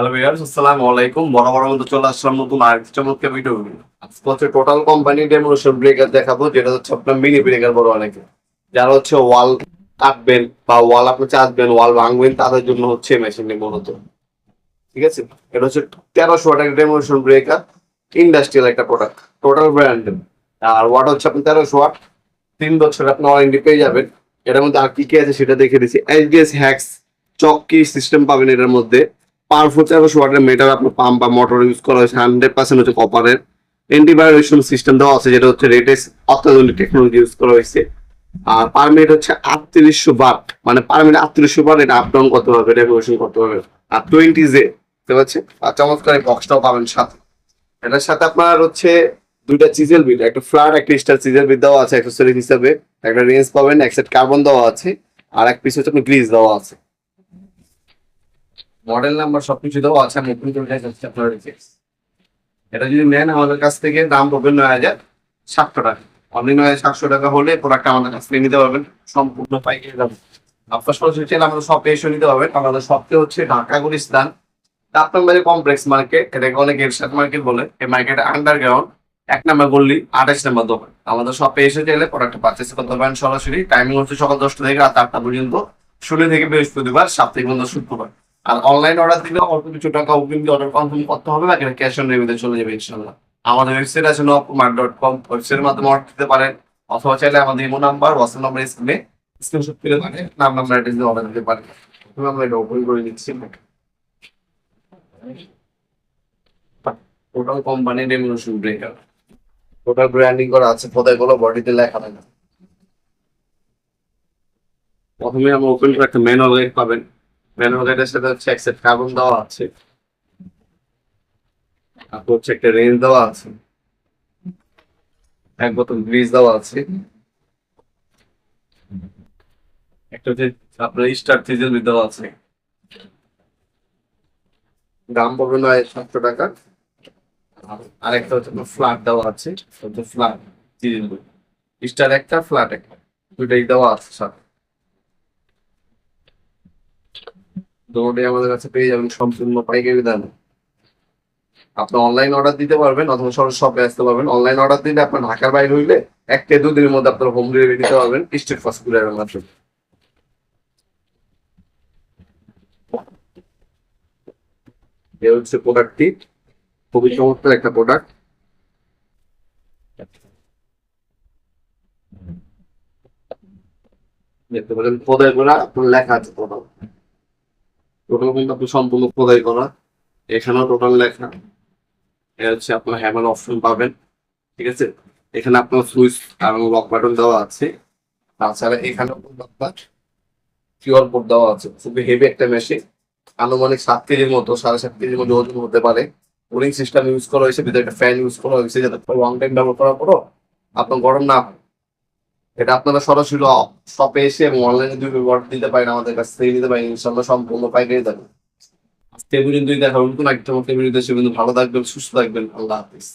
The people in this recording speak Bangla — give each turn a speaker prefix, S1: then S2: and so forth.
S1: হ্যালো ভিউয়ার্স আসসালামু আলাইকুম বরাবর মতো চলে আসলাম নতুন আরেকটি টোটাল ব্রেকার দেখাবো, যেটা হচ্ছে আপনার মিনি ব্রেকার বড় অনেকে। যারা হচ্ছে ওয়াল বা ওয়াল আপনি ওয়াল ভাঙবেন, তাদের জন্য হচ্ছে ঠিক আছে? এটা হচ্ছে তেরোশো ব্রেকার ইন্ডাস্ট্রিয়াল একটা প্রোডাক্ট টোটাল আর তেরোশো তিন আপনি পেয়ে যাবেন। মধ্যে আর আছে সেটা দেখে দিচ্ছি। হ্যাক্স চক্কি সিস্টেম পাবেন এটার মধ্যে। পাওয়ারফুল তেরোশো ওয়াটের মেটার আপনার পাম্প বা মোটর ইউজ করা হয়েছে হান্ড্রেড পার্সেন্ট হচ্ছে কপারের অ্যান্টিভাইব্রেশন সিস্টেম দেওয়া আছে, যেটা হচ্ছে রেটেস অত্যাধুনিক টেকনোলজি ইউজ করা হয়েছে। আর পার মিনিট হচ্ছে আটত্রিশশো বাট মানে পার মিনিট আটত্রিশশো বাট এটা আপ ডাউন করতে পারবে রেগুলেশন করতে পারবে আর টোয়েন্টি জে বুঝতে পারছে আর চমৎকার এই বক্সটাও পাবেন সাথে। এটার সাথে আপনার হচ্ছে দুইটা চিজেল বিট একটা ফ্ল্যাট একটা স্টার চিজেল বিট দেওয়া আছে অ্যাক্সেসরিজ হিসাবে। একটা রেঞ্জ পাবেন, এক সেট কার্বন দেওয়া আছে, আর এক পিস হচ্ছে আপনার গ্রিজ দেওয়া আছে। মডেল নাম্বার সবকিছু দেওয়া আছে, আমি ওপেন করে আপনার এটা যদি নেন আমাদের কাছ থেকে, দাম পড়বে নয় হাজার সাতশো টাকা। অনলি নয় সাতশো টাকা হলে প্রোডাক্ট আমাদের কাছ থেকে নিতে পারবেন, সম্পূর্ণ পাইকারি দাম। আপনার সরাসরি চাইলে আমাদের শপে এসে নিতে পারবেন। আমাদের শপটি হচ্ছে ঢাকা গুলিস্তান আপনার বাড়ি কমপ্লেক্স মার্কেট এটাকে অনেক এরশাদ মার্কেট বলে। এই মার্কেট আন্ডারগ্রাউন্ড এক নাম্বার গল্লি আঠাশ নাম্বার দোকান। আমাদের শপে এসে চাইলে প্রোডাক্ট পারচেস করতে পারেন সরাসরি। টাইমিং হচ্ছে সকাল দশটা থেকে রাত আটটা পর্যন্ত, শনি থেকে বৃহস্পতিবার, সাপ্তাহিক বন্ধ শুক্রবার। আর অনলাইন অর্ডার দিলে অল্প কিছু টাকা অগ্রিম দিয়ে অর্ডার কনফার্ম করতে হবে, বাকি ক্যাশ অন ডেলিভারিতে চলে যাবে ইনশাল্লাহ আমাদের ওয়েবসাইট আছে নকুমার ডট কম ওয়েবসাইটের মাধ্যমে অর্ডার দিতে পারেন, অথবা চাইলে আমাদের ইমো নাম্বার হোয়াটসঅ্যাপ নাম্বার স্ক্রিনে স্ক্রিনশট তুলে পারে নাম নাম্বার অ্যাড্রেস দিয়ে অর্ডার দিতে পারেন। আমরা এটা ওপেন করে দিচ্ছি। টোটাল কোম্পানি রেমিনেশন ব্রেকার টোটাল ব্র্যান্ডিং করা আছে কোথায়গুলো বডিতে লেখা থাকে। প্রথমে আমরা ওপেন করে একটা ম্যানুয়াল গাইড পাবেন। ম্যানুয়াল গাইডের সাথে হচ্ছে এক সেট কার্বন দেওয়া আছে। তারপর হচ্ছে একটা রেঞ্জ দেওয়া আছে। এক বোতল গ্রিজ দেওয়া আছে। একটা হচ্ছে আপনার স্টার সিজন দেওয়া আছে। দাম পড়বে নয় সাতশো টাকা। আর একটা হচ্ছে ফ্ল্যাট দেওয়া আছে। হচ্ছে ফ্ল্যাট সিজন স্টার একটা ফ্ল্যাট একটা। দুইটাই দেওয়া আছে সাথে দুটোই আমাদের কাছে পেয়ে যাবেন সম্পূর্ণ পাইকারি দামে। আপনি অনলাইন অর্ডার দিতে পারবেন অথবা সরাসরি শপে আসতে পারবেন। অনলাইন অর্ডার দিলে আপনার ঢাকার বাইরে হইলে এক থেকে দুদিনের মধ্যে আপনার হোম ডেলিভারি দিতে পারবেন স্টেট ফাস্ট কুরিয়ারের মাধ্যমে। এ হচ্ছে প্রোডাক্টটি খুবই চমৎকার একটা প্রোডাক্ট দেখতে খোদাই করা আপনার লেখা আছে টোটাল টোটাল কিন্তু আপনি সম্পূর্ণ খোদাই করা। এখানেও টোটাল লেখা। এ হচ্ছে আপনার হ্যামার অপশন পাবেন, ঠিক আছে? এখানে আপনার সুইচ এবং লক বাটন দেওয়া আছে। তাছাড়া এখানেও কিউআর কোড দেওয়া আছে। খুবই হেভি একটা মেশিন আনুমানিক সাত কেজির মতো, সাড়ে সাত কেজির মতো ওজন হতে পারে। কুলিং সিস্টেম ইউজ করা হয়েছে, ভিতরে একটা ফ্যান ইউজ করা হয়েছে, যাতে লং টাইম ব্যবহার করার পরও আপনার গরম না হয়। এটা আপনারা সরাসরি শপে এসে এবং অনলাইনে দুই অর্ডার দিতে পারেন, আমাদের কাছ থেকে নিতে পারেন ইনশাল্লাহ সম্পূর্ণ পাইকারি দেবেন আজকে পর্যন্তই, দেখা নতুন একটা সে কিন্তু ভালো থাকবেন, সুস্থ থাকবেন, আল্লাহ হাফিজ।